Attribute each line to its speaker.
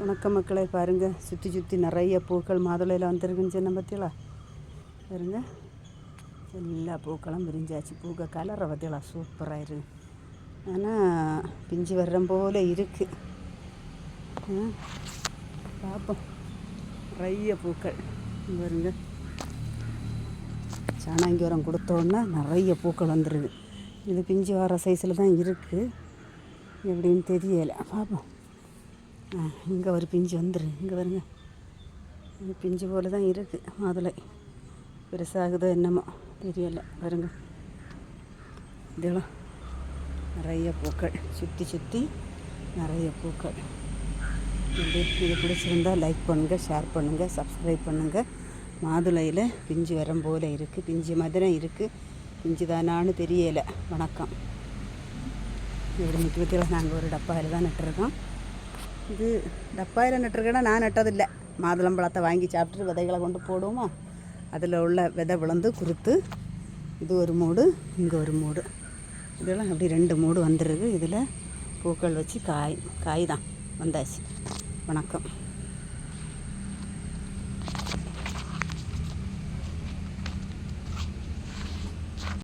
Speaker 1: வணக்க மக்களை பாருங்கள் சுற்றி சுற்றி நிறைய பூக்கள் மாதுளையில் வந்துருக்குன்னு சொன்ன பார்த்தீங்களா பாருங்க. எல்லா பூக்களும் விரிஞ்சாச்சு. பூக்கள் கலரை பார்த்தீங்களா சூப்பராக இருக்கு. ஆனால் பிஞ்சு வர்ற போல் இருக்குது பார்ப்போம் நிறைய பூக்கள். பாருங்க. சாணாங்கி உரம் கொடுத்தோன்னா நிறைய பூக்கள் வந்துடுது இது பிஞ்சு வர சைஸில் தான் இருக்குது எப்படின்னு தெரியலை. பார்ப்போம் இங்கே ஒரு பிஞ்சு வந்துடு இங்கே பாருங்க பிஞ்சு போல தான் இருக்குது மாதுளை. பெருசாகுதோ என்னமோ தெரியலை பாருங்க இதெல்லாம் நிறைய பூக்கள் சுற்றி சுற்றி நிறைய பூக்கள். இது இது பிடிச்சிருந்தா லைக் பண்ணுங்கள் ஷேர் பண்ணுங்கள் சப்ஸ்கிரைப் பண்ணுங்கள் மாதுளையில் பிஞ்சு வரம் போல் இருக்குது பிஞ்சு மதுரம் இருக்குது பிஞ்சு தானான்னு தெரியலை. வணக்கம். இப்படி முக்கிய நாங்கள் ஒரு டப்பாயில் தான் நட்டுருக்கோம். இது டப்பாயில் நட்டுருக்கேன்னா நான் நட்டதில்லை. மாதுளம்பழத்தை வாங்கி சாப்பிட்டுட்டு விதைகளை கொண்டு போடுவோமா? அதில் உள்ள விதை விழுந்து குறுத்து இது ஒரு மூடு இங்கே ஒரு மூடு. இதெல்லாம் அப்படி ரெண்டு மூடு வந்துடுது இதில் பூக்கள் வச்சு காய் காய் தான் வந்தாச்சு. வணக்கம்.